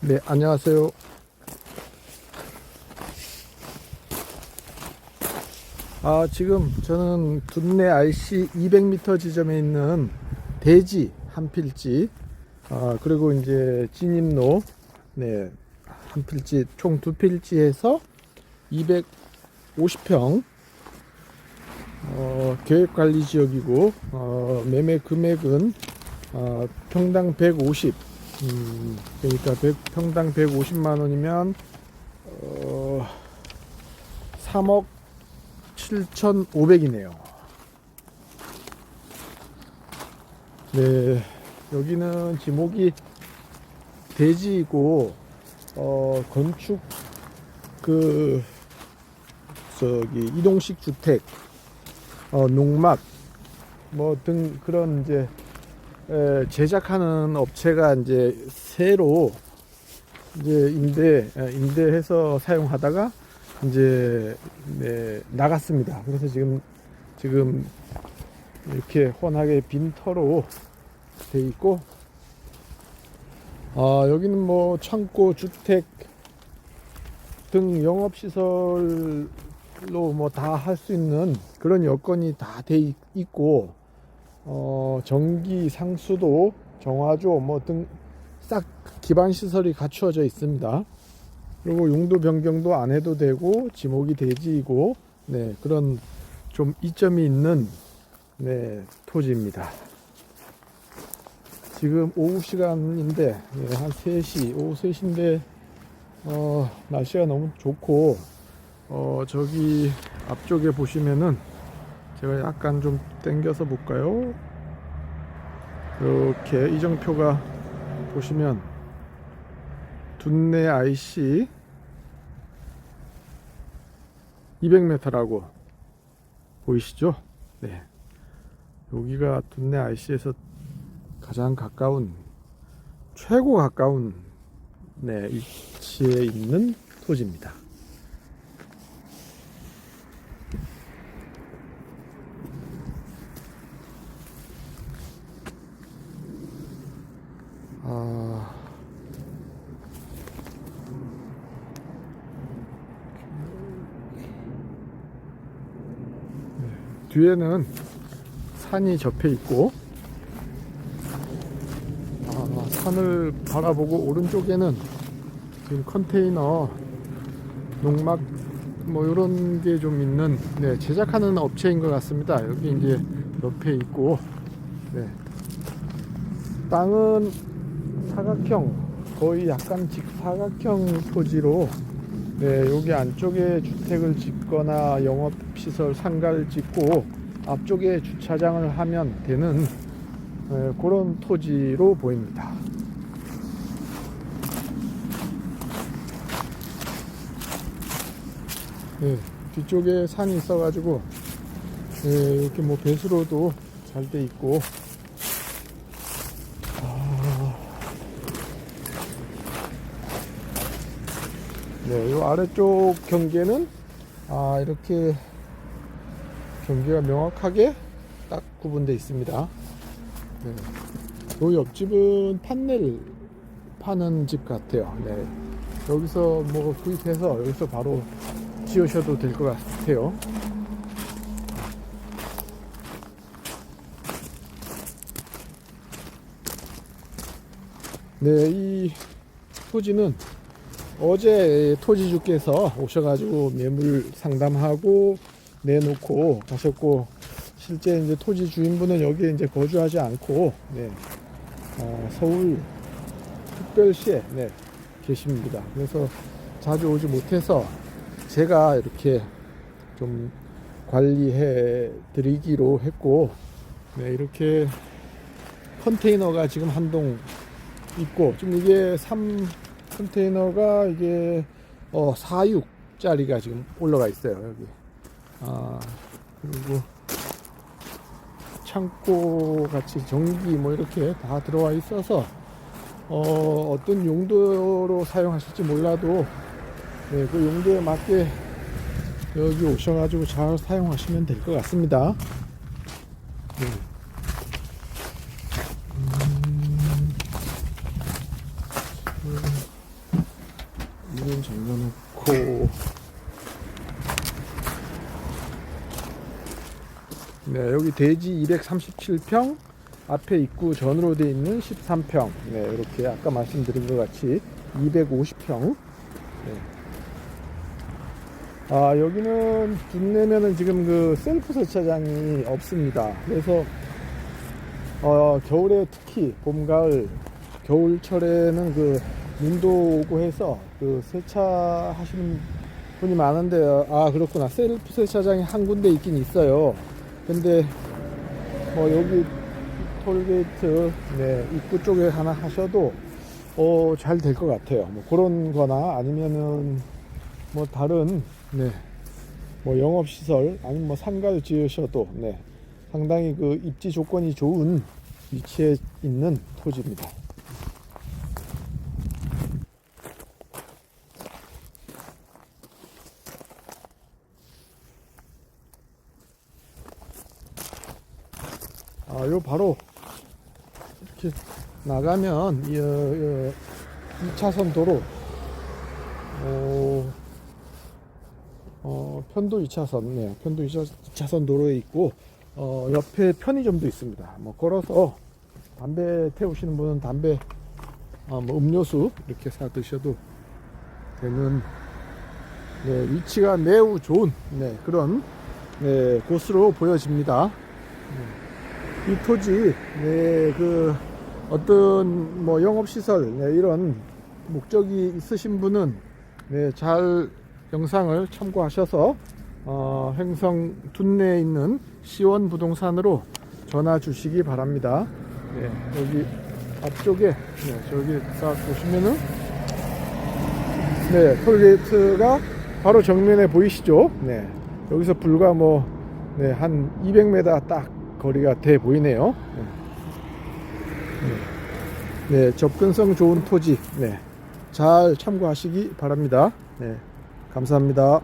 네, 안녕하세요. 아, 지금 저는 둔내 RC 200m 지점에 있는 대지 한 필지, 아, 그리고 이제 진입로, 네, 한 필지, 총 두 필지에서 250평, 어, 계획관리 지역이고, 어, 매매 금액은, 어, 평당 150, 음, 그러니까 100, 평당 150만 원이면 어, 3억 7,500이네요. 네, 여기는 지목이 대지이고 어, 건축 그 저기 이동식 주택, 어, 농막 뭐 등 그런 이제 에, 제작하는 업체가 이제 새로 이제 임대 에, 임대해서 사용하다가 이제 네, 나갔습니다. 그래서 지금 지금 이렇게 훤하게 빈 터로 돼 있고 아 여기는 뭐 창고 주택 등 영업 시설로 뭐 다 할 수 있는 그런 여건이 다 돼 있고 어, 전기, 상수도, 정화조 뭐 등 싹 기반 시설이 갖추어져 있습니다. 그리고 용도 변경도 안 해도 되고 지목이 대지이고 네, 그런 좀 이점이 있는 네, 토지입니다. 지금 오후 시간인데 네, 한 3시, 오후 3시인데 어, 날씨가 너무 좋고 어, 저기 앞쪽에 보시면은 제가 약간 좀 당겨서 볼까요? 이렇게 이정표가 보시면 둔내 IC 200m라고 보이시죠? 네. 여기가 둔내 IC에서 가장 가까운 최고 가까운 네, 위치에 있는 토지입니다. 뒤에는 산이 접해 있고 아, 산을 바라보고 오른쪽에는 지금 컨테이너 농막 뭐 이런 게 좀 있는 네, 제작하는 업체인 것 같습니다. 여기 이제 옆에 있고 네. 땅은 사각형 거의 약간 직사각형 토지로 네, 여기 안쪽에 주택을 짓거나 영업시설 상가를 짓고 앞쪽에 주차장을 하면 되는 네, 그런 토지로 보입니다. 네, 뒤쪽에 산이 있어가지고 네, 이렇게 뭐 배수로도 잘 돼 있고 네, 이 아래쪽 경계는 아 이렇게 경계가 명확하게 딱 구분되어 있습니다. 네. 이 옆집은 판넬 파는 집 같아요. 네. 여기서 뭐 구입해서 여기서 바로 지으셔도 될 것 같아요. 네, 이 토지는 어제 토지주께서 오셔가지고 매물 상담하고 내놓고 가셨고 실제 이제 토지 주인분은 여기에 이제 거주하지 않고 네, 어, 서울 특별시에 네, 계십니다. 그래서 자주 오지 못해서 제가 이렇게 좀 관리해 드리기로 했고 네, 이렇게 컨테이너가 지금 한 동 있고 지금 이게 3 컨테이너가 이게 어 46짜리가 지금 올라가 있어요 여기 아 그리고 창고 같이 전기 뭐 이렇게 다 들어와 있어서 어 어떤 용도로 사용하실지 몰라도 네, 그 용도에 맞게 여기 오셔가지고 잘 사용하시면 될 것 같습니다. 네. 문 잠궈놓고. 네 여기 대지 237평 앞에 입구 전으로 되어 있는 13평. 네 이렇게 아까 말씀드린 것 같이 250평. 아 여기는 둔내면은 지금 그 셀프 세차장이 없습니다. 그래서 어 겨울에 특히 봄 가을 겨울철에는 그 눈도 오고 해서 그 세차 하시는 분이 많은데 아 그렇구나. 셀프 세차장이 한 군데 있긴 있어요. 근데 뭐 여기 톨게이트 네 입구 쪽에 하나 하셔도 어 잘 될 것 같아요. 뭐 그런 거나 아니면은 뭐 다른 네 뭐 영업 시설 아니면 뭐 상가를 지으셔도 네 상당히 그 입지 조건이 좋은 위치에 있는 토지입니다. 아, 요 바로 이렇게 나가면 이, 어, 2차선 도로 어, 어, 편도 2차선, 네, 편도 2차선 도로에 있고 어, 옆에 편의점도 있습니다. 뭐 걸어서 담배 태우시는 분은 담배, 어, 뭐 음료수 이렇게 사 드셔도 되는 네, 위치가 매우 좋은 네, 그런 네, 곳으로 보여집니다. 네, 이 토지, 네, 그 어떤 뭐 영업 시설 네, 이런 목적이 있으신 분은 네, 잘 영상을 참고하셔서 어, 행성 둔내에 있는 시원 부동산으로 전화 주시기 바랍니다. 네, 여기 앞쪽에 네, 저기 딱 보시면은 네, 톨게이트가 바로 정면에 보이시죠? 네, 여기서 불과 뭐 네, 한 200m 딱 거리가 돼 보이네요. 네. 네, 네, 접근성 좋은 토지, 네, 잘 참고하시기 바랍니다. 네, 감사합니다.